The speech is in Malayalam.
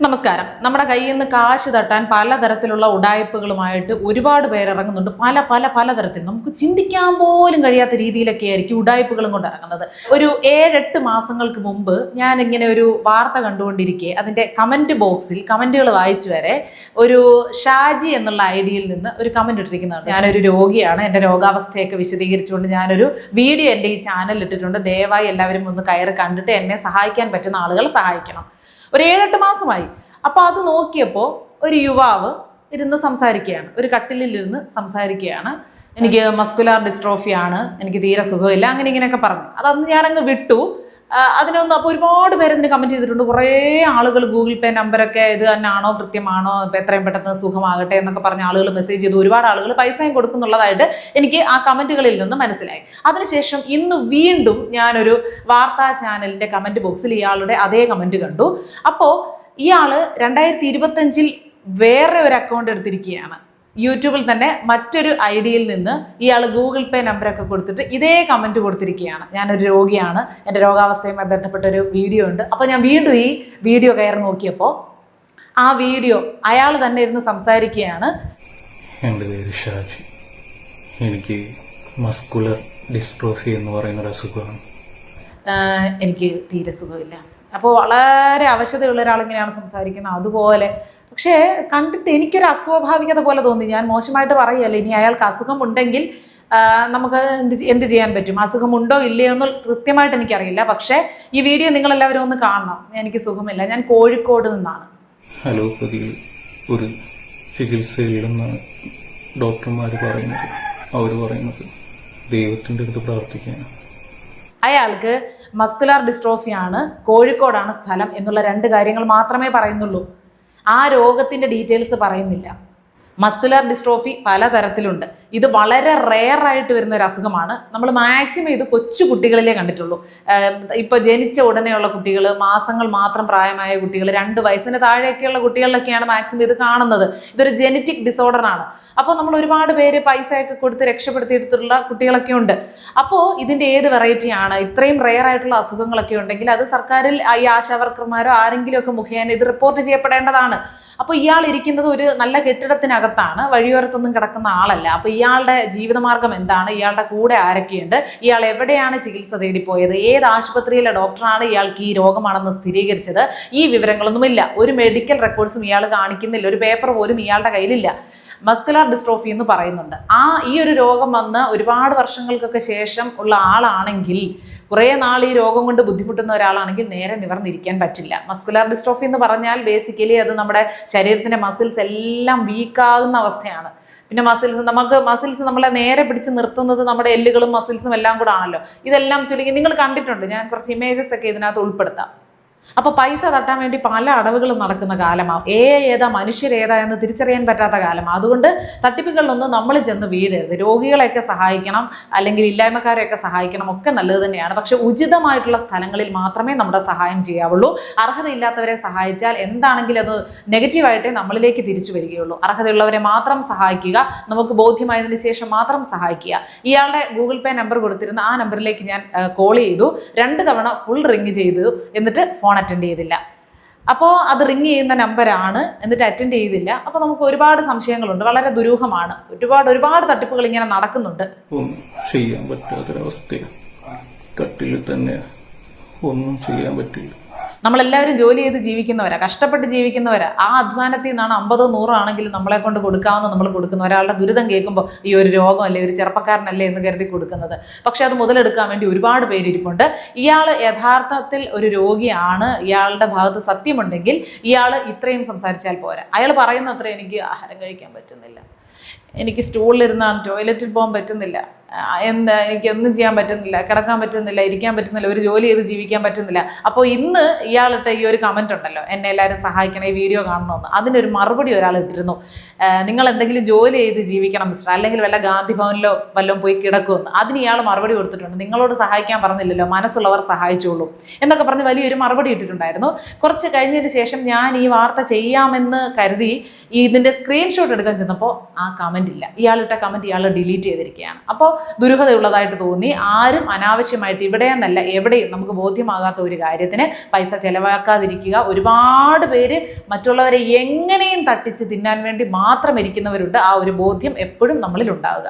നമസ്കാരം. നമ്മുടെ കയ്യിൽ നിന്ന് കാശ് തട്ടാൻ പലതരത്തിലുള്ള ഉടായ്പകളുമായിട്ട് ഒരുപാട് പേര് ഇറങ്ങുന്നുണ്ട് പല പല പലതരത്തിൽ. നമുക്ക് ചിന്തിക്കാൻ പോലും കഴിയാത്ത രീതിയിലൊക്കെ ആയിരിക്കും ഉടായ്പകളും കൊണ്ട് ഇറങ്ങുന്നത്. ഒരു ഏഴെട്ട് മാസങ്ങൾക്ക് മുമ്പ് ഞാൻ ഇങ്ങനെ ഒരു വാർത്ത കണ്ടുകൊണ്ടിരിക്കെ. അതിന്റെ കമന്റ് ബോക്സിൽ കമന്റുകൾ വായിച്ചു വരെ ഒരു ഷാജി എന്നുള്ള ഐ ഡിയിൽ നിന്ന് ഒരു കമന്റ് ഇട്ടിരിക്കുന്നുണ്ട്. ഞാനൊരു രോഗിയാണ്. എന്റെ രോഗാവസ്ഥയൊക്കെ വിശദീകരിച്ചുകൊണ്ട് ഞാനൊരു വീഡിയോ എന്റെ ഈ ചാനലിൽ ഇട്ടിട്ടുണ്ട്. ദയവായി എല്ലാവരും ഒന്ന് കയറി കണ്ടിട്ട് എന്നെ സഹായിക്കാൻ പറ്റുന്ന ആളുകൾ സഹായിക്കണം. ഒരു ഏഴെട്ട് മാസമായി. അപ്പോൾ അത് നോക്കിയപ്പോൾ ഒരു യുവാവ് ഇരുന്ന് സംസാരിക്കുകയാണ്. ഒരു കട്ടിലിരുന്ന് സംസാരിക്കുകയാണ്. എനിക്ക് മസ്കുലാർ ഡിസ്ട്രോഫിയാണ് എനിക്ക് തീരെ സുഖമില്ല. അങ്ങനെ ഇങ്ങനെയൊക്കെ പറഞ്ഞു. അതന്ന് ഞാനങ്ങ് വിട്ടു. അതിനൊന്നും അപ്പോൾ ഒരുപാട് പേര് ഇതിന് കമന്റ് ചെയ്തിട്ടുണ്ട്. കുറേ ആളുകൾ ഗൂഗിൾ പേ നമ്പറൊക്കെ ഇത് തന്നെയാണോ കൃത്യമാണോ ഇപ്പോൾ എത്രയും പെട്ടെന്ന് സുഖമാകട്ടെ എന്നൊക്കെ പറഞ്ഞ ആളുകൾ മെസ്സേജ് ചെയ്തു. ഒരുപാട് ആളുകൾ പൈസയും കൊടുക്കുന്നുള്ളതായിട്ട് എനിക്ക് ആ കമന്റുകളിൽ നിന്ന് മനസ്സിലായി. അതിനുശേഷം ഇന്ന് വീണ്ടും ഞാനൊരു വാർത്താ ചാനലിന്റെ കമന്റ് ബോക്സിൽ ഇയാളുടെ അതേ കമന്റ് കണ്ടു. അപ്പോൾ ഇയാൾ രണ്ടായിരത്തി ഇരുപത്തഞ്ചിൽ വേറെ ഒരു അക്കൗണ്ട് എടുത്തിരിക്കുകയാണ്. യൂട്യൂബിൽ തന്നെ മറ്റൊരു ഐ ഡിയിൽ നിന്ന് ഇയാൾ ഗൂഗിൾ പേ നമ്പറൊക്കെ കൊടുത്തിട്ട് ഇതേ കമന്റ് കൊടുത്തിരിക്കുകയാണ്. ഞാനൊരു രോഗിയാണ്. എന്റെ രോഗാവസ്ഥയുമായി ബന്ധപ്പെട്ട ഒരു വീഡിയോ ഉണ്ട്. അപ്പോൾ ഞാൻ വീണ്ടും ഈ വീഡിയോ കയറി നോക്കിയപ്പോൾ ആ വീഡിയോ അയാൾ തന്നെ ഇരുന്ന് സംസാരിക്കുകയാണ്. എന്റെ പേര് ഷാജി എനിക്ക് മസ്കുലർ ഡിസ്ട്രോഫി എന്ന് പറയുന്ന ഒരു അസുഖമാണ് എനിക്ക് തീരെ സുഖമില്ല. അപ്പോൾ വളരെ അവശതയുള്ള ഒരാളിങ്ങനെയാണ് സംസാരിക്കുന്നത്. അതുപോലെ പക്ഷേ കണ്ടിട്ട് എനിക്കൊരു അസ്വാഭാവികത പോലെ തോന്നി. ഞാൻ മോശമായിട്ട് പറയല്ല ഇനി അയാൾക്ക് അസുഖം ഉണ്ടെങ്കിൽ നമുക്ക് എന്ത് എന്ത് ചെയ്യാൻ പറ്റും? അസുഖമുണ്ടോ ഇല്ലയോ എന്ന് കൃത്യമായിട്ട് എനിക്കറിയില്ല. പക്ഷേ ഈ വീഡിയോ നിങ്ങളെല്ലാവരും ഒന്ന് കാണണം. എനിക്ക് സുഖമില്ല. ഞാൻ കോഴിക്കോട് നിന്നാണ്. അലോപ്പതിയിൽ ഒരു ചികിത്സയില്ലെന്നാണ് ഡോക്ടർമാർ പറയുന്നത് അവർ പറയുന്നത് ദൈവത്തിന്റെ അടുത്ത് പ്രാർത്ഥിക്കാനാണ് അയാൾക്ക് മസ്കുലാർ ഡിസ്ട്രോഫിയാണ് കോഴിക്കോടാണ് സ്ഥലം എന്നുള്ള രണ്ട് കാര്യങ്ങൾ മാത്രമേ പറയുന്നുള്ളൂ. ആ രോഗത്തിന്റെ ഡീറ്റെയിൽസ് പറയുന്നില്ല. മസ്കുലാർ ഡിസ്ട്രോഫി പലതരത്തിലുണ്ട്. ഇത് വളരെ റെയർ ആയിട്ട് വരുന്ന ഒരു അസുഖമാണ്. നമ്മൾ മാക്സിമം ഇത് കൊച്ചു കുട്ടികളിലേ കണ്ടിട്ടുള്ളൂ. ഇപ്പോൾ ജനിച്ച ഉടനെയുള്ള കുട്ടികൾ മാസങ്ങൾ മാത്രം പ്രായമായ കുട്ടികൾ രണ്ട് വയസ്സിന് താഴെയൊക്കെയുള്ള കുട്ടികളിലൊക്കെയാണ് മാക്സിമം ഇത് കാണുന്നത്. ഇതൊരു ജനറ്റിക് ഡിസോർഡർ ആണ്. അപ്പോൾ നമ്മൾ ഒരുപാട് പേര് പൈസയൊക്കെ കൊടുത്ത് രക്ഷപ്പെടുത്തിയിട്ടുള്ള കുട്ടികളൊക്കെ ഉണ്ട്. അപ്പോൾ ഇതിന്റെ ഏത് വെറൈറ്റി ആണ്? ഇത്രയും റെയർ ആയിട്ടുള്ള അസുഖങ്ങളൊക്കെ ഉണ്ടെങ്കിൽ അത് സർക്കാരിൽ ഈ ആശാവർക്കർമാരോ ആരെങ്കിലും ഒക്കെ മുഖേന ഇത് റിപ്പോർട്ട് ചെയ്യപ്പെടേണ്ടതാണ്. അപ്പോൾ ഇയാൾ ഇരിക്കുന്നത് ഒരു നല്ല കെട്ടിടത്തിനകത്താണ് വഴിയോരത്തൊന്നും കിടക്കുന്ന ആളല്ല. അപ്പോൾ ഇയാളുടെ ജീവിതമാർഗം എന്താണ്? ഇയാളുടെ കൂടെ ആരൊക്കെയുണ്ട്? ഇയാൾ എവിടെയാണ് ചികിത്സ തേടിപ്പോയത്? ഏത് ആശുപത്രിയിലെ ഡോക്ടറാണ് ഇയാൾക്ക് ഈ രോഗമാണെന്ന് സ്ഥിരീകരിച്ചത്? ഈ വിവരങ്ങളൊന്നുമില്ല. ഒരു മെഡിക്കൽ റെക്കോർഡ്സും ഇയാൾ കാണിക്കുന്നില്ല. ഒരു പേപ്പർ പോലും ഇയാളുടെ കയ്യിലില്ല. മസ്കുലാർ ഡിസ്ട്രോഫി എന്ന് പറയുന്നുണ്ട്. ആ ഈ ഒരു രോഗം വന്ന് ഒരുപാട് വർഷങ്ങൾക്കൊക്കെ ശേഷം ഉള്ള ആളാണെങ്കിൽ കുറേ നാൾ ഈ രോഗം കൊണ്ട് ബുദ്ധിമുട്ടുന്ന ഒരാളാണെങ്കിൽ നേരെ നിവർന്നിരിക്കാൻ പറ്റില്ല. മസ്കുലാർ ഡിസ്ട്രോഫി എന്ന് പറഞ്ഞാൽ ബേസിക്കലി അത് നമ്മുടെ ശരീരത്തിന്റെ മസിൽസ് എല്ലാം വീക്കാകുന്ന അവസ്ഥയാണ്. പിന്നെ മസിൽസ് നമുക്ക് മസിൽസ് നമ്മളെ നേരെ പിടിച്ച് നിർത്തുന്നത് നമ്മുടെ എല്ലുകളും മസിൽസും എല്ലാം കൂടെ ആണല്ലോ. ഇതെല്ലാം ചുരുങ്ങി നിങ്ങൾ കണ്ടിട്ടുണ്ട് ഞാൻ കുറച്ച് ഇമേജസ് ഒക്കെ ഇതിനകത്ത് ഉൾപ്പെടുത്താം. അപ്പോൾ പൈസ തട്ടാൻ വേണ്ടി പല അടവുകളും നടക്കുന്ന കാലമാണ് ഏ ഏതാ മനുഷ്യരേതാ എന്ന് തിരിച്ചറിയാൻ പറ്റാത്ത കാലമാണ് അതുകൊണ്ട് തട്ടിപ്പുകളിലൊന്നും നമ്മൾ ചെന്ന് വീഴരുത്. രോഗികളെയൊക്കെ സഹായിക്കണം അല്ലെങ്കിൽ ഇല്ലായ്മക്കാരെയൊക്കെ സഹായിക്കണം ഒക്കെ നല്ലത് തന്നെയാണ്. പക്ഷെ ഉചിതമായിട്ടുള്ള സ്ഥലങ്ങളിൽ മാത്രമേ നമ്മുടെ സഹായം ചെയ്യാവുള്ളൂ. അർഹതയില്ലാത്തവരെ സഹായിച്ചാൽ എന്താണെങ്കിലും അത് നെഗറ്റീവായിട്ടേ നമ്മളിലേക്ക് തിരിച്ചു വരികയുള്ളൂ. അർഹതയുള്ളവരെ മാത്രം സഹായിക്കുക നമുക്ക് ബോധ്യമായതിനു ശേഷം മാത്രം സഹായിക്കുക. ഇയാളുടെ ഗൂഗിൾ പേ നമ്പർ കൊടുത്തിരുന്ന ആ നമ്പറിലേക്ക് ഞാൻ കോൾ ചെയ്തു. രണ്ട് തവണ ഫുൾ റിങ് ചെയ്തു. എന്നിട്ട് ഫോൺ അറ്റൻഡ് ചെയ്തില്ല. അപ്പോൾ അത് റിങ് ചെയ്യുന്ന നമ്പരാണ് എന്നിട്ട് അറ്റൻഡ് ചെയ്തില്ല. അപ്പോൾ നമുക്ക് ഒരുപാട് സംശയങ്ങളുണ്ട്. വളരെ ദുരൂഹമാണ്. ഒരുപാട് ഒരുപാട് തട്ടിപ്പുകൾ ഇങ്ങനെ നടക്കുന്നുണ്ട്. ചെയ്യാൻ പറ്റാത്തൊരവസ്ഥയാണ്. കട്ടിൽ തന്നെ ഒന്നും ചെയ്യാൻ പറ്റില്ല. നമ്മളെല്ലാവരും ജോലി ചെയ്ത് ജീവിക്കുന്നവരാ കഷ്ടപ്പെട്ട് ജീവിക്കുന്നവരാ. ആ അധ്വാനത്തിൽ നിന്നാണ് അമ്പതോ നൂറോ ആണെങ്കിലും നമ്മളെ കൊണ്ട് കൊടുക്കാവുന്ന നമ്മൾ കൊടുക്കുന്ന. ഒരാളുടെ ദുരിതം കേൾക്കുമ്പോൾ ഈ ഒരു രോഗമല്ലേ ഒരു ചെറുപ്പക്കാരനല്ലേ എന്ന് കരുതി കൊടുക്കുന്നത്. പക്ഷെ അത് മുതലെടുക്കാൻ വേണ്ടി ഒരുപാട് പേര് ഇരിപ്പുണ്ട്. ഇയാൾ യഥാർത്ഥത്തിൽ ഒരു രോഗിയാണ്. ഇയാളുടെ ഭാഗത്ത് സത്യമുണ്ടെങ്കിൽ ഇയാൾ ഇത്രയും സംസാരിച്ചാൽ പോരാ. അയാൾ പറയുന്ന അത്ര എനിക്ക് ആഹാരം കഴിക്കാൻ പറ്റുന്നില്ല. എനിക്ക് സ്റ്റൂളിലിരുന്നാണ് ടോയ്ലറ്റിൽ പോകാൻ പറ്റുന്നില്ല. എന്താ എനിക്ക് ഒന്നും ചെയ്യാൻ പറ്റുന്നില്ല. കിടക്കാൻ പറ്റുന്നില്ല ഇരിക്കാൻ പറ്റുന്നില്ല ഒരു ജോലി ചെയ്ത് ജീവിക്കാൻ പറ്റുന്നില്ല. അപ്പോൾ ഇന്ന് ഇയാളിട്ട ഈ ഒരു കമന്റ് ഉണ്ടല്ലോ എന്നെ എല്ലാവരും സഹായിക്കണം ഈ വീഡിയോ കാണണമെന്ന്. അതിനൊരു മറുപടി ഒരാൾ ഇട്ടിരുന്നു. നിങ്ങൾ എന്തെങ്കിലും ജോലി ചെയ്ത് ജീവിക്കണം മിസ്റ്റർ അല്ലെങ്കിൽ വല്ല ഗാന്ധി ഭവനിലോ വല്ലതും പോയി കിടക്കുമെന്ന്. അതിന് ഇയാൾ മറുപടി കൊടുത്തിട്ടുണ്ട്. നിങ്ങളോട് സഹായിക്കാൻ പറഞ്ഞില്ലല്ലോ മനസ്സുള്ളവർ സഹായിച്ചോളൂ എന്നൊക്കെ പറഞ്ഞ് വലിയൊരു മറുപടി ഇട്ടിട്ടുണ്ടായിരുന്നു. കുറച്ച് കഴിഞ്ഞതിന് ശേഷം ഞാൻ ഈ വാർത്ത ചെയ്യാമെന്ന് കരുതി ഇതിന്റെ സ്ക്രീൻഷോട്ട് എടുക്കാൻ ചെന്നപ്പോൾ ആ കമന്റ് ഇല്ല. ഇയാളിട്ട കമന്റ് ഇയാൾ ഡിലീറ്റ് ചെയ്തിരിക്കുകയാണ് അപ്പോൾ ദുരൂഹതയുള്ളതായിട്ട് തോന്നി. ആരും അനാവശ്യമായിട്ട് ഇവിടെയെന്നല്ല എവിടെയും നമുക്ക് ബോധ്യമാകാത്ത ഒരു കാര്യത്തിന് പൈസ ചിലവാക്കാതിരിക്കുക. ഒരുപാട് പേര് മറ്റുള്ളവരെ എങ്ങനെയും തട്ടിച്ച് തിന്നാൻ വേണ്ടി മാത്രം ഇരിക്കുന്നവരുണ്ട്. ആ ഒരു ബോധ്യം എപ്പോഴും നമ്മളിൽ ഉണ്ടാവുക